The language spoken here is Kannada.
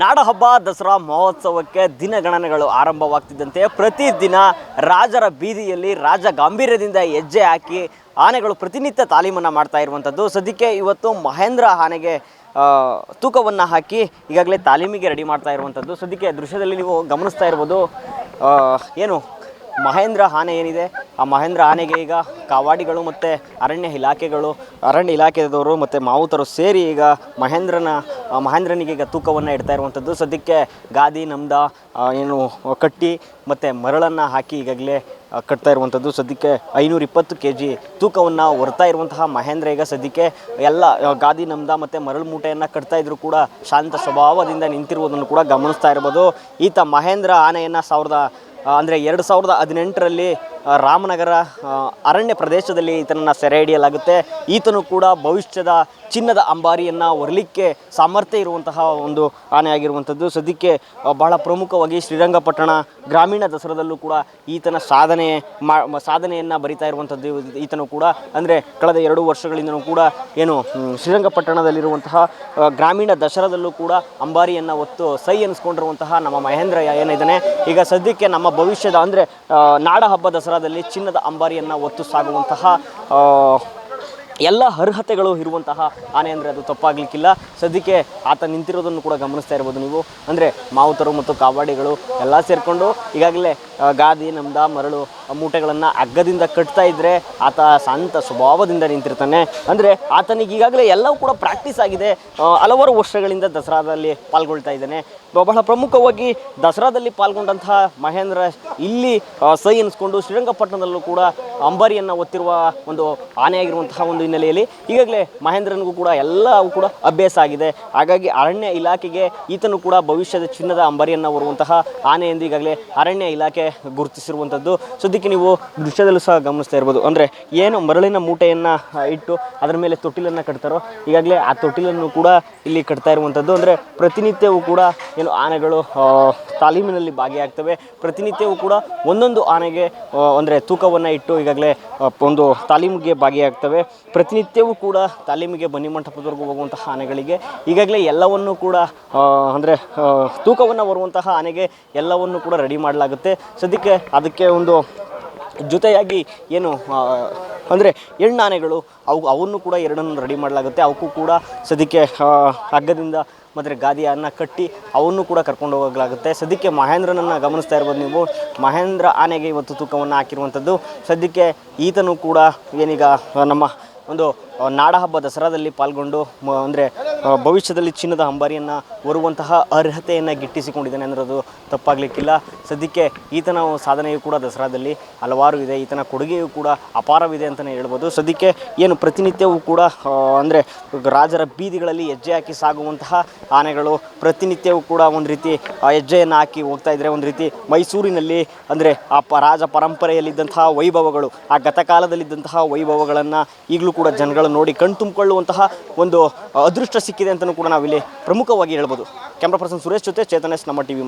ನಾಡಹಬ್ಬ ದಸರಾ ಮಹೋತ್ಸವಕ್ಕೆ ದಿನಗಣನೆಗಳು ಆರಂಭವಾಗ್ತಿದ್ದಂತೆ ಪ್ರತಿದಿನ ರಾಜರ ಬೀದಿಯಲ್ಲಿ ರಾಜ ಗಾಂಭೀರ್ಯದಿಂದ ಹೆಜ್ಜೆ ಹಾಕಿ ಆನೆಗಳು ಪ್ರತಿನಿತ್ಯ ತಾಲೀಮನ್ನು ಮಾಡ್ತಾ ಇರುವಂಥದ್ದು. ಸದ್ಯಕ್ಕೆ ಇವತ್ತು ಮಹೇಂದ್ರ ಆನೆಗೆ ತೂಕವನ್ನು ಹಾಕಿ ಈಗಾಗಲೇ ತಾಲೀಮಿಗೆ ರೆಡಿ ಮಾಡ್ತಾ ಇರುವಂಥದ್ದು. ಸದ್ಯಕ್ಕೆ ದೃಶ್ಯದಲ್ಲಿ ನೀವು ಗಮನಿಸ್ತಾ ಇರ್ಬೋದು ಏನು ಮಹೇಂದ್ರ ಆನೆ ಏನಿದೆ? ಆ ಮಹೇಂದ್ರ ಆನೆಗೆ ಈಗ ಕಾವಾಡಿಗಳು ಮತ್ತು ಅರಣ್ಯ ಇಲಾಖೆಗಳು, ಅರಣ್ಯ ಇಲಾಖೆದವರು ಮತ್ತು ಮಾವುತರು ಸೇರಿ ಈಗ ಮಹೇಂದ್ರನ ಮಹೇಂದ್ರನಿಗೆ ಈಗ ತೂಕವನ್ನು ಇಡ್ತಾ ಇರುವಂಥದ್ದು. ಸದ್ಯಕ್ಕೆ ಗಾದಿ, ನಮ್ದ ಏನು ಕಟ್ಟಿ ಮತ್ತು ಮರಳನ್ನು ಹಾಕಿ ಈಗಾಗಲೇ ಕಟ್ತಾ ಇರುವಂಥದ್ದು. ಸದ್ಯಕ್ಕೆ ಐನೂರ ಇಪ್ಪತ್ತು ಕೆ ಜಿ ತೂಕವನ್ನು ಹೊರ್ತಾ ಇರುವಂತಹ ಮಹೇಂದ್ರ ಈಗ ಸದ್ಯಕ್ಕೆ ಎಲ್ಲ ಗಾದಿ, ನಮ್ದ ಮತ್ತು ಮರಳು ಮೂಟೆಯನ್ನು ಕಟ್ತಾ ಇದ್ರು ಕೂಡ ಶಾಂತ ಸ್ವಭಾವದಿಂದ ನಿಂತಿರುವುದನ್ನು ಕೂಡ ಗಮನಿಸ್ತಾ ಇರ್ಬೋದು. ಈತ ಮಹೇಂದ್ರ ಆನೆಯನ್ನು ಸಾವಿರದ ಅಂದರೆ ಎರಡು ಸಾವಿರದ ಹದಿನೆಂಟರಲ್ಲಿ ರಾಮನಗರ ಅರಣ್ಯ ಪ್ರದೇಶದಲ್ಲಿ ಈತನನ್ನು ಸೆರೆ ಹಿಡಿಯಲಾಗುತ್ತೆ. ಈತನು ಕೂಡ ಭವಿಷ್ಯದ ಚಿನ್ನದ ಅಂಬಾರಿಯನ್ನು ಹೊರಲಿಕ್ಕೆ ಸಾಮರ್ಥ್ಯ ಇರುವಂತಹ ಒಂದು ಆನೆ ಆಗಿರುವಂಥದ್ದು. ಸದ್ಯಕ್ಕೆ ಬಹಳ ಪ್ರಮುಖವಾಗಿ ಶ್ರೀರಂಗಪಟ್ಟಣ ಗ್ರಾಮೀಣ ದಸರಾದಲ್ಲೂ ಕೂಡ ಈತನ ಸಾಧನೆ ಮಾ ಸಾಧನೆಯನ್ನು ಬರಿತಾ ಇರುವಂಥದ್ದು ಈತನು ಕೂಡ. ಅಂದರೆ ಕಳೆದ ಎರಡು ವರ್ಷಗಳಿಂದಲೂ ಕೂಡ ಏನು ಶ್ರೀರಂಗಪಟ್ಟಣದಲ್ಲಿರುವಂತಹ ಗ್ರಾಮೀಣ ದಸರಾದಲ್ಲೂ ಕೂಡ ಅಂಬಾರಿಯನ್ನು ಹೊತ್ತು ಸೈ ಎನಿಸ್ಕೊಂಡಿರುವಂತಹ ನಮ್ಮ ಮಹೇಂದ್ರ ಏನಿದ್ದಾನೆ. ಈಗ ಸದ್ಯಕ್ಕೆ ನಮ್ಮ ಭವಿಷ್ಯದ ಅಂದರೆ ನಾಡ ಹಬ್ಬ ದಸರಾದಲ್ಲಿ ಚಿನ್ನದ ಅಂಬಾರಿಯನ್ನು ಹೊತ್ತು ಸಾಗುವಂತಹ ಎಲ್ಲ ಅರ್ಹತೆಗಳು ಇರುವಂತಹ ಆನೆ ಅಂದರೆ ಅದು ತಪ್ಪಾಗಲಿಕ್ಕಿಲ್ಲ. ಸದ್ಯಕ್ಕೆ ಆತ ನಿಂತಿರೋದನ್ನು ಕೂಡ ಗಮನಿಸ್ತಾ ಇರ್ಬೋದು ನೀವು. ಅಂದರೆ ಮಾವುತರು ಮತ್ತು ಕಾವಾಡಿಗಳು ಎಲ್ಲ ಸೇರಿಕೊಂಡು ಈಗಾಗಲೇ ಗಾದಿ, ನಮ್ದ, ಮರಳು ಮೂಟೆಗಳನ್ನು ಹಗ್ಗದಿಂದ ಕಟ್ತಾ ಇದ್ದರೆ ಆತ ಶಾಂತ ಸ್ವಭಾವದಿಂದ ನಿಂತಿರ್ತಾನೆ. ಅಂದರೆ ಆತನಿಗೆ ಈಗಾಗಲೇ ಎಲ್ಲವೂ ಕೂಡ ಪ್ರಾಕ್ಟೀಸ್ ಆಗಿದೆ. ಹಲವಾರು ವರ್ಷಗಳಿಂದ ದಸರಾದಲ್ಲಿ ಪಾಲ್ಗೊಳ್ತಾ ಇದ್ದಾನೆ. ಬಹಳ ಪ್ರಮುಖವಾಗಿ ದಸರಾದಲ್ಲಿ ಪಾಲ್ಗೊಂಡಂತಹ ಮಹೇಂದ್ರ ಇಲ್ಲಿ ಸಹಿ ಎನಿಸ್ಕೊಂಡು ಶ್ರೀರಂಗಪಟ್ಟಣದಲ್ಲೂ ಕೂಡ ಅಂಬಾರಿಯನ್ನು ಒತ್ತಿರುವ ಒಂದು ಆನೆಯಾಗಿರುವಂತಹ ಒಂದು ಹಿನ್ನೆಲೆಯಲ್ಲಿ. ಈಗಾಗಲೇ ಮಹೇಂದ್ರನಿಗೂ ಕೂಡ ಎಲ್ಲವೂ ಕೂಡ ಅಭ್ಯಾಸ ಆಗಿದೆ. ಹಾಗಾಗಿ ಅರಣ್ಯ ಇಲಾಖೆಗೆ ಈತನು ಕೂಡ ಭವಿಷ್ಯದ ಚಿನ್ನದ ಅಂಬಾರಿಯನ್ನು ಹೊರುವಂತಹ ಆನೆ ಎಂದು ಈಗಾಗಲೇ ಅರಣ್ಯ ಇಲಾಖೆ ಗುರುತಿಸಿರುವಂಥದ್ದು. ಸದ್ಯಕ್ಕೆ ನೀವು ದೃಶ್ಯದಲ್ಲೂ ಸಹ ಗಮನಿಸ್ತಾ ಇರ್ಬೋದು. ಅಂದರೆ ಏನು ಮರಳಿನ ಮೂಟೆಯನ್ನು ಇಟ್ಟು ಅದರ ಮೇಲೆ ತೊಟ್ಟಿಲನ್ನು ಕಟ್ತಾರೋ, ಈಗಾಗಲೇ ಆ ತೊಟ್ಟಿಲನ್ನು ಕೂಡ ಇಲ್ಲಿ ಕಟ್ತಾ ಇರುವಂಥದ್ದು. ಅಂದರೆ ಪ್ರತಿನಿತ್ಯವೂ ಕೂಡ ಏನು ಆನೆಗಳು ತಾಲೀಮಿನಲ್ಲಿ ಭಾಗಿಯಾಗ್ತವೆ. ಪ್ರತಿನಿತ್ಯವೂ ಕೂಡ ಒಂದೊಂದು ಆನೆಗೆ ಅಂದರೆ ತೂಕವನ್ನು ಇಟ್ಟು ಈಗಾಗಲೇ ಒಂದು ತಾಲೀಮಿಗೆ ಭಾಗಿಯಾಗ್ತವೆ. ಪ್ರತಿನಿತ್ಯವೂ ಕೂಡ ತಾಲೀಮಿಗೆ ಬನ್ನಿ ಮಂಟಪದವರೆಗೂ ಹೋಗುವಂತಹ ಆನೆಗಳಿಗೆ ಈಗಾಗಲೇ ಎಲ್ಲವನ್ನು ಕೂಡ ಅಂದರೆ ತೂಕವನ್ನು ಬರುವಂತಹ ಆನೆಗೆ ಎಲ್ಲವನ್ನು ಕೂಡ ರೆಡಿ ಮಾಡಲಾಗುತ್ತೆ. ಸದ್ಯಕ್ಕೆ ಅದಕ್ಕೆ ಒಂದು ಜೊತೆಯಾಗಿ ಏನು ಅಂದರೆ ಹೆಣ್ಣಾನೆಗಳು ಅವು, ಅವನ್ನು ಕೂಡ ಎರಡನ್ನು ರೆಡಿ ಮಾಡಲಾಗುತ್ತೆ. ಅವಕ್ಕೂ ಕೂಡ ಸದ್ಯಕ್ಕೆ ಹಗ್ಗದಿಂದ ಮತ್ತು ಗಾದಿಯನ್ನು ಕಟ್ಟಿ ಅವನ್ನು ಕೂಡ ಕರ್ಕೊಂಡು ಹೋಗಲಾಗುತ್ತೆ. ಸದ್ಯಕ್ಕೆ ಮಹೇಂದ್ರನನ್ನು ಗಮನಿಸ್ತಾ ಇರ್ಬೋದು ನೀವು. ಮಹೇಂದ್ರ ಆನೆಗೆ ಇವತ್ತು ತೂಕವನ್ನು ಹಾಕಿರುವಂಥದ್ದು. ಸದ್ಯಕ್ಕೆ ಈತನು ಕೂಡ ಏನೀಗ ನಮ್ಮ ಒಂದು ನಾಡಹಬ್ಬ ದಸರಾದಲ್ಲಿ ಪಾಲ್ಗೊಂಡು, ಮ, ಅಂದರೆ ಭವಿಷ್ಯದಲ್ಲಿ ಚಿನ್ನದ ಅಂಬಾರಿಯನ್ನು ಹೊರುವಂತಹ ಅರ್ಹತೆಯನ್ನು ಗಿಟ್ಟಿಸಿಕೊಂಡಿದ್ದಾನೆ ಅನ್ನೋದು ತಪ್ಪಾಗಲಿಕ್ಕಿಲ್ಲ. ಸದ್ಯಕ್ಕೆ ಈತನ ಸಾಧನೆಯು ಕೂಡ ದಸರಾದಲ್ಲಿ ಹಲವಾರು ಇದೆ. ಈತನ ಕೊಡುಗೆಯೂ ಕೂಡ ಅಪಾರವಿದೆ ಅಂತಲೇ ಹೇಳ್ಬೋದು. ಸದ್ಯಕ್ಕೆ ಏನು ಪ್ರತಿನಿತ್ಯವೂ ಕೂಡ ಅಂದರೆ ರಾಜರ ಬೀದಿಗಳಲ್ಲಿ ಹೆಜ್ಜೆ ಹಾಕಿ ಸಾಗುವಂತಹ ಆನೆಗಳು ಪ್ರತಿನಿತ್ಯವೂ ಕೂಡ ಒಂದು ರೀತಿ ಹೆಜ್ಜೆಯನ್ನು ಹಾಕಿ ಹೋಗ್ತಾ ಇದ್ದರೆ ಒಂದು ರೀತಿ ಮೈಸೂರಿನಲ್ಲಿ, ಅಂದರೆ ಆ ಪ, ರಾಜ ಪರಂಪರೆಯಲ್ಲಿದ್ದಂತಹ ವೈಭವಗಳು, ಆ ಗತಕಾಲದಲ್ಲಿದ್ದಂತಹ ವೈಭವಗಳನ್ನು ಈಗಲೂ ಕೂಡ ಜನಗಳು ನೋಡಿ ಕಣ್ತುಂಬಿಕೊಳ್ಳುವಂತಹ ಒಂದು ಅದೃಷ್ಟ ಸಿಕ್ಕಿದೆ ಅಂತಲೂ ಕೂಡ ನಾವಿಲ್ಲಿ ಪ್ರಮುಖವಾಗಿ ಹೇಳ್ಬೋದು. ಕ್ಯಾಮ್ರಾ ಪರ್ಸನ್ ಸುರೇಶ್ ಜೊತೆ ಚೇತನೇಶ್ ನಮ್ಮ ಟಿ